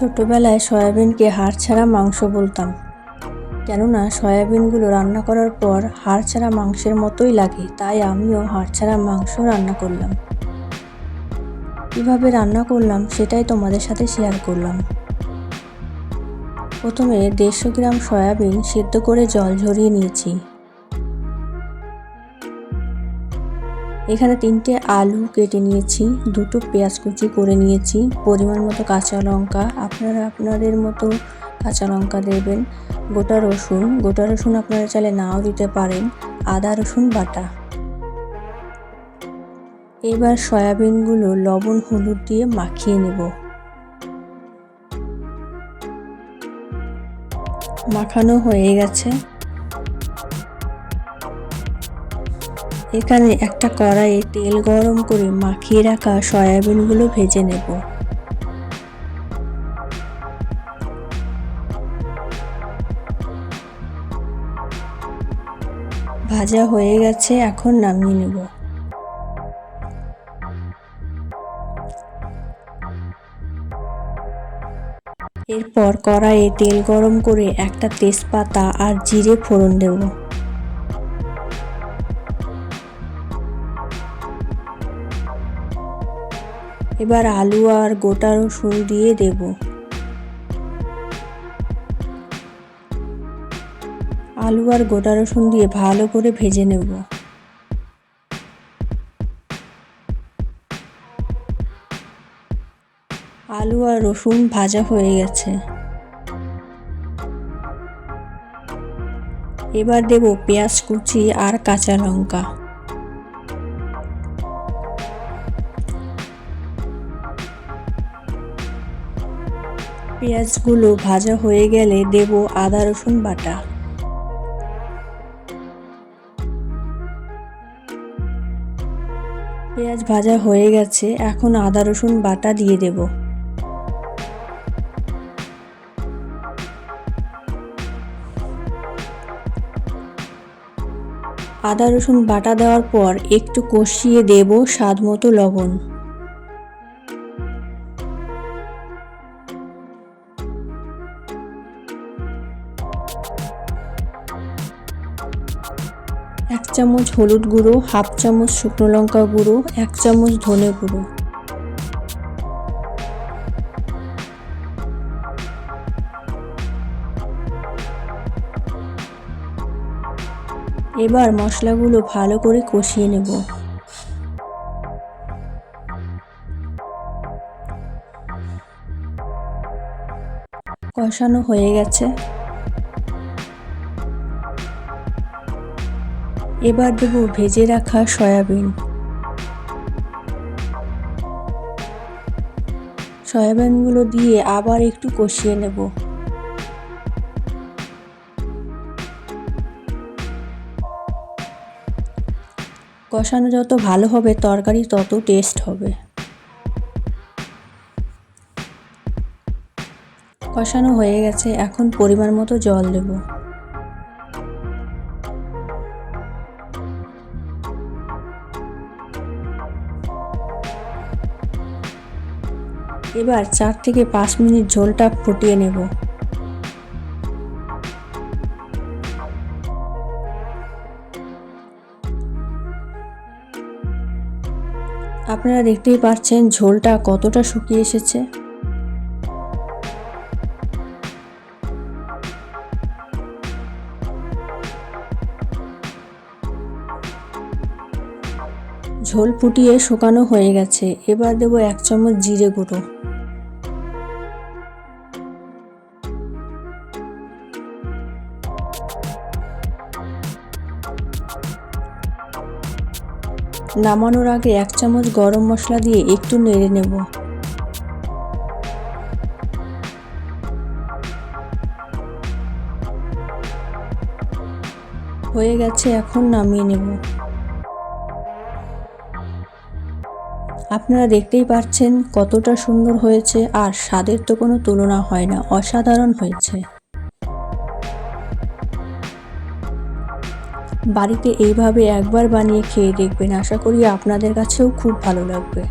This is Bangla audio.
ছোটবেলায় সয়াবিনকে হাড় ছাড়া মাংস বলতাম। কেননা সয়াবিনগুলো রান্না করার পর হাড় ছাড়া মাংসের মতোই লাগে, তাই আমিও হাড় ছাড়া মাংস রান্না করলাম। কীভাবে রান্না করলাম সেটাই তোমাদের সাথে শেয়ার করলাম। প্রথমে দেড়শো গ্রাম সয়াবিন সিদ্ধ করে জল ঝরিয়ে নিয়েছি। এখানে তিনটে আলু কেটে নিয়েছি, দুটো পেঁয়াজ কুচি করে নিয়েছি, পরিমাণ মতো কাঁচা লঙ্কা। আপনারা আপনাদের মতো কাঁচা লঙ্কা দেবেন, গোটা রসুন। গোটা রসুন আপনারা চাইলে নাও দিতে পারেন, আদা রসুন বাটা। এবার সয়াবিনগুলো লবণ, হলুদ দিয়ে মাখিয়ে নেব। মাখানো হয়ে গেছে। এখানে একটা কড়াইয়ে তেল গরম করে মাখিয়ে রাখা সয়াবিনগুলো ভেজে নেব। ভাজা হয়ে গেছে, এখন নামিয়ে নেব। এরপর কড়াইয়ে তেল গরম করে একটা তেজপাতা আর জিরে ফোড়ন দেবো। এবার আলু আর গোটা রসুন দিয়ে দেব। আলু আর গোটা রসুন দিয়ে ভালো করে ভেজে নেব। আলু আর রসুন ভাজা হয়ে গেছে। এবার দেব পেঁয়াজ কুচি আর কাঁচা লঙ্কা। পেঁয়াজগুলো ভাজা হয়ে গেলে দেব আদা রসুন বাটা। পেঁয়াজ ভাজা হয়ে গেছে, এখন আদা রসুন বাটা দিয়ে দেব। আদা রসুন বাটা দেওয়ার পর একটু কষিয়ে দেব স্বাদ মতো লবণ। চামচ হলুদ গুঁড়ো, হাফ চামচ শুকনো লঙ্কা গুঁড়ো, এক চামচ ধনে গুঁড়ো। এবার মশলাগুলো ভালো করে কষিয়ে নেব। কষানো হয়ে গেছে। এবার দেব ভেজে রাখা সয়াবিন। সয়াবিনগুলো দিয়ে আবার একটু কষিয়ে নেব। কষানো যত ভালো হবে তরকারি তত টেস্ট হবে। কষানো হয়ে গেছে, এখন পরিমাণ মতো জল দেবো। এবার চার থেকে পাঁচ মিনিট ঝোলটা ফুটিয়ে নেব। আপনারা দেখতেই পাচ্ছেন ঝোলটা কতটা শুকিয়ে এসেছে। ঝোল ফুটিয়ে শুকানো হয়ে গেছে। এবার দেবো এক চামচ জিরে গুঁড়ো। নামানোর আগে এক চামচ গরম মশলা দিয়ে একটু নেড়ে নেব। হয়ে গেছে, এখন নামিয়ে নেব। আপনারা দেখতেই পাচ্ছেন কতটা সুন্দর হয়েছে, আর স্বাদের তো কোনো তুলনা হয় না, অসাধারণ হয়েছে। বাড়িতে এইভাবে একবার বানিয়ে খেয়ে দেখবেন, আশা করি আপনাদের কাছেও খুব ভালো লাগবে।